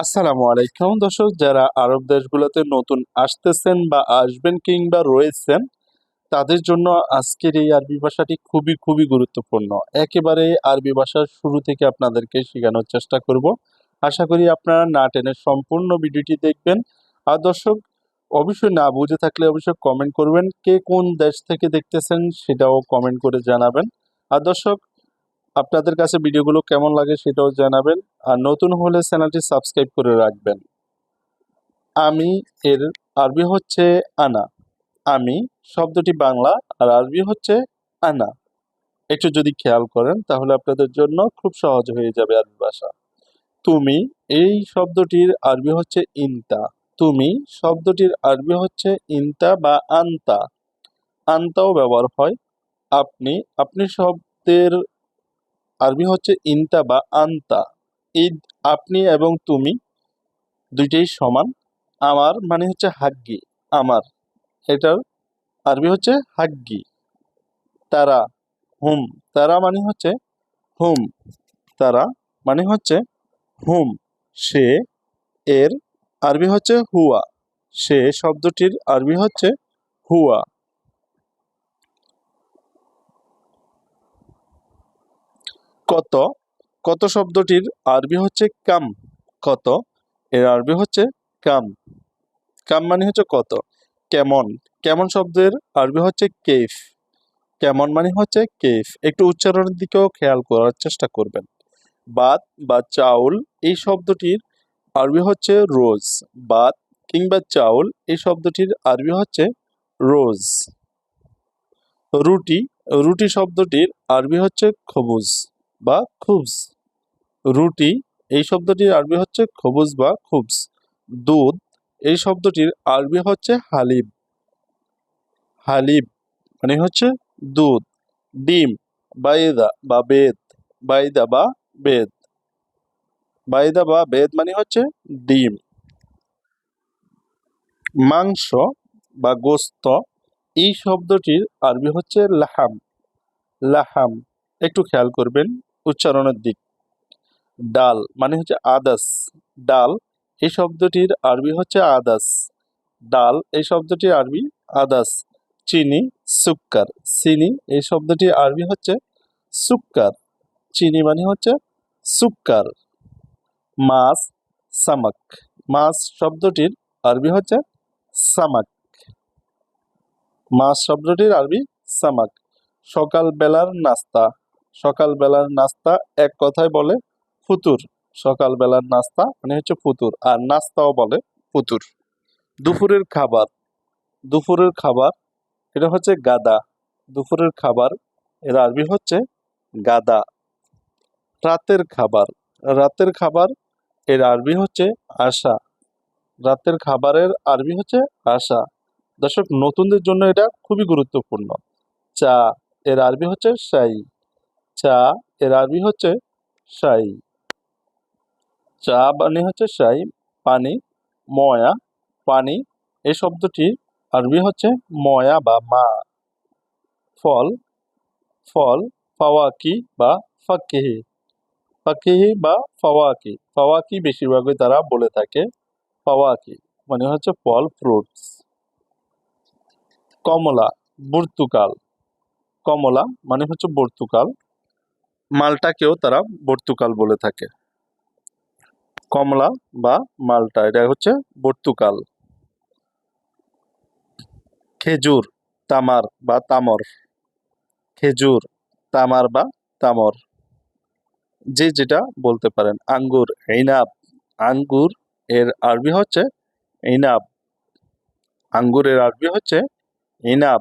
আসসালামু আলাইকুম। দর্শক, যারা আরব দেশগুলোতে নতুন আসতেছেন বা আসবেন কিংবা রয়েছেন, তাদের জন্য আজকের এই আরবি ভাষাটি খুবই খুবই গুরুত্বপূর্ণ। একেবারে আরবি ভাষার শুরু থেকে আপনাদেরকে শেখানোর চেষ্টা করব। আশা করি আপনারা না টেনে সম্পূর্ণ ভিডিওটি দেখবেন। আর দর্শক, অবশ্যই না বুঝে থাকলে অবশ্যই কমেন্ট করবেন, কে কোন দেশ থেকে দেখতেছেন সেটাও কমেন্ট করে জানাবেন। আর দর্শক আপনাদের কাছে ভিডিওগুলো কেমন লাগে সেটাও জানাবেন আর নতুন হলে চ্যানেলটি সাবস্ক্রাইব করে রাখবেন। আমি এর আরবি হচ্ছে আনা। আমি শব্দটি বাংলা আর আরবি হচ্ছে আনা। একটু যদি খেয়াল করেন তাহলে আপনাদের জন্য খুব সহজ হয়ে যাবে আরবি ভাষা। তুমি এই শব্দটির আরবি হচ্ছে ইনতা। তুমি শব্দটির আরবি হচ্ছে ইনতা বা আন্তা। আন্তাও ব্যবহার হয়। আপনি আপনি শব্দের আরবি হচ্ছে ইনতা বা আন্তা। ঈদ আপনি এবং তুমি দুইটাই সমান। আমার মানে হচ্ছে হাগ্গি, আমার। এটার আরবি হচ্ছে হাগ্গি। তারা, হুম। তারা মানে হচ্ছে হুম। তারা মানে হচ্ছে হুম। সে, এর আরবি হচ্ছে হুয়া। সে শব্দটির আরবি হচ্ছে হুয়া। কত কত শব্দটির আরবি হচ্ছে কাম, কত, এর আরবি হচ্ছে কাম। কাম মানে হচ্ছে কত, কেমন কেমন শব্দের আরবি হচ্ছে কেফ কেমন মানে হচ্ছে কেফ একটু উচ্চারণের দিকেও খেয়াল করার চেষ্টা করবেন। বাত বা চাউল, এই শব্দটির আরবি হচ্ছে রোজ। বাত কিংবা চাউল, এই শব্দটির আরবি হচ্ছে রোজ। রুটি রুটি শব্দটির আরবি হচ্ছে খবুজ বা খুবস রুটি, এই শব্দটির আরবি হচ্ছে খবুজ বা খুবস দুধ, এই শব্দটির আরবি হচ্ছে হালিব হালিব মানে হচ্ছে দুধ। ডিম বাইদা বা বেদ। বাইদা বা বেদ। বাইদা বা বেদ মানে হচ্ছে ডিম। মাংস বা গোস্ত, এই শব্দটির আরবি হচ্ছে লাহাম। লাহাম, একটু খেয়াল করবেন। উচ্চারণের দিক। ডাল মানে হচ্ছে আদাস। ডাল, এই শব্দটির আরবি হচ্ছে আদাস। ডাল, এই শব্দটির আরবি আদাস। চিনি, সুক্কার। চিনি, এই শব্দটির আরবি হচ্ছে সুক্কার। চিনি মানে হচ্ছে সুক্কার। মাছ, সামাক। মাছ শব্দটির আরবি হচ্ছে সামাক। মাছ শব্দটির আরবি সামাক। সকাল বেলার নাস্তা। সকাল বেলার নাস্তা এক কথায় বলে ফুতুর। সকাল বেলার নাস্তা মানে হচ্ছে ফুতুর, আর নাস্তাও বলে ফুতুর। দুপুরের খাবার দুপুরের খাবার এটা হচ্ছে গাদা। দুপুরের খাবার এর আরবি হচ্ছে গাদা। রাতের খাবার রাতের খাবার এর আরবি হচ্ছে আশা। রাতের খাবারের আরবি হচ্ছে আশা। দর্শক, নতুনদের জন্য এটা খুবই গুরুত্বপূর্ণ। চা এর আরবি হচ্ছে শাই। চা, এর আরবি হচ্ছে সাই চা মানে হচ্ছে সাই পানি, ময়া, পানি। এই শব্দটি আরবি হচ্ছে ময়া বা মা। ফল ফল, ফাওয়াকি বা ফাকিহি। ফাকিহি বা ফাওয়াকি। ফাওয়াকি বেশিরভাগই তারা বলে থাকে ফাওয়াকি মানে হচ্ছে ফল, ফ্রুটস। কমলা, বর্তুকাল। কমলা মানে হচ্ছে বর্তুকাল। মালটাকেও তারা বর্তুকাল বলে থাকে। কমলা বা মালটা, এটা হচ্ছে বর্তুকাল। খেজুর, তামার বা তামর। খেজুর, তামার বা তামর। যে যেটা বলতে পারেন, আঙ্গুর ইনাব আঙ্গুর এর আরবি হচ্ছে ইনাব আঙ্গুরের আরবি হচ্ছে ইনাব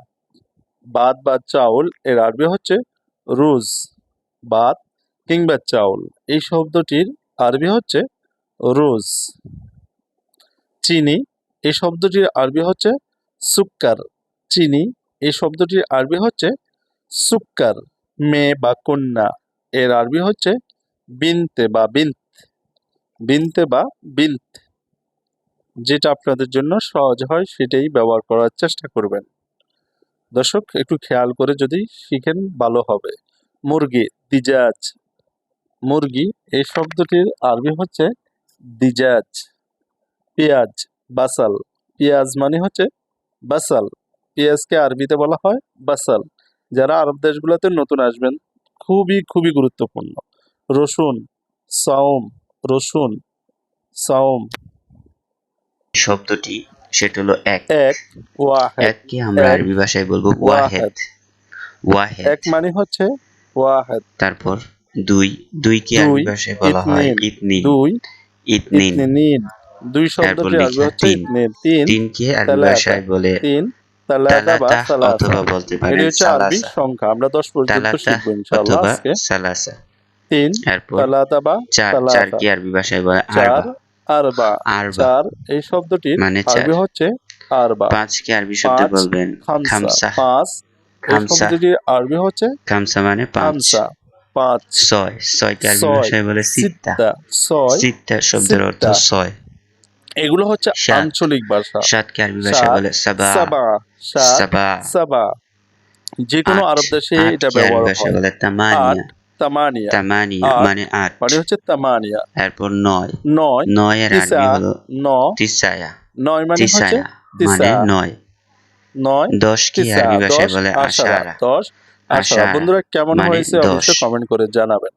বাদ বা চাউল এর আরবি হচ্ছে রুজ। বাদ কিংবা চাউল। এই শব্দটির আরবি হচ্ছে রোজ। চিনি, এই শব্দটির আরবি হচ্ছে সুক্কার। চিনি, এই শব্দটির আরবি হচ্ছে সুক্কার মেয়ে বা কন্যা। এর আরবি হচ্ছে বিনতে বা বিন্ত। বিনতে বা বিন্ত। যেটা আপনাদের জন্য সহজ হয়, সেটাই ব্যবহার করার চেষ্টা করবেন। দর্শক, একটু খেয়াল করে যদি শিখেন, ভালো হবে। মুরগি দিজাজ মুরগি এই শব্দটির আরবি হচ্ছে দিজাজ পেঁয়াজ বাসাল। পেঁয়াজ মানে হচ্ছে বাসাল। পেঁয়াজকে আরবিতে বলা হয় বাসাল। যারা আরব দেশগুলোতে নতুন আসবেন খুবই খুবই গুরুত্বপূর্ণ। রসুন সাওম রসুন সাওম। শব্দটি সেটা হলো এক। এক ওয়াহেদ। এককে আমরা আরবি ভাষায় বলব ওয়াহেদ। ওয়াহেদ। এক মানে হচ্ছে ওয়াহেদ। তারপর দুই দুইকে আরবি দুই, ভাষায় বলা হয় ইতনিন। দুই ইতনিন। দুই শব্দটি আসবে হচ্ছে তিন। ইতনিন। তিন তিনকে আরবি। ভাষায় বলে তিন তালাতা বা সালাসা। অথবা বলতে পারেন আরবি সংখ্যা। আমরা দশ পর্যন্ত তালাতা শিখব ইনশাআল্লাহ অথবা আজকে। সালাসা। তিন এরপর তালাতা বা চার সালাসা। চারকে আরবি ভাষায় বলে চার আরবা। আরবা। আরবা। চার এই শব্দটির মানে চার। আরবি হচ্ছে আরবা। পাঁচকে আরবি শব্দে বলবেন খামসা। পাঁচ খামসা। আরবি হচ্ছে খামসা মানে পাঁচ। পাঁচ। ছয়। ছয়কে আরবি ভাষায় বলে সিত্তা। ছয়। সিত্তা শব্দের অর্থ ছয়। এগুলো হচ্ছে আঞ্চলিক ভাষা। সাতকে আরবি ভাষায় বলে সাবা। সাবা। সাবা। যে কোনো আরব দেশে এটা ব্যবহার হয়। বলে তামানিয়া। তামানিয়া। তামানিয়া মানে আট। মানে হচ্ছে তামানিয়া। এরপর নয়। নয়। নয়ের আরবি হলো ন। তিসায়া। নয় মানে হচ্ছে মানে নয়। নয় দশ আরবি ভাষায় দশ বলে আশারা আশারা? দশ। আশারা আশারা বন্ধুরা কেমন মানে হয়েছে? অবশ্যই কমেন্ট করে জানাবেন।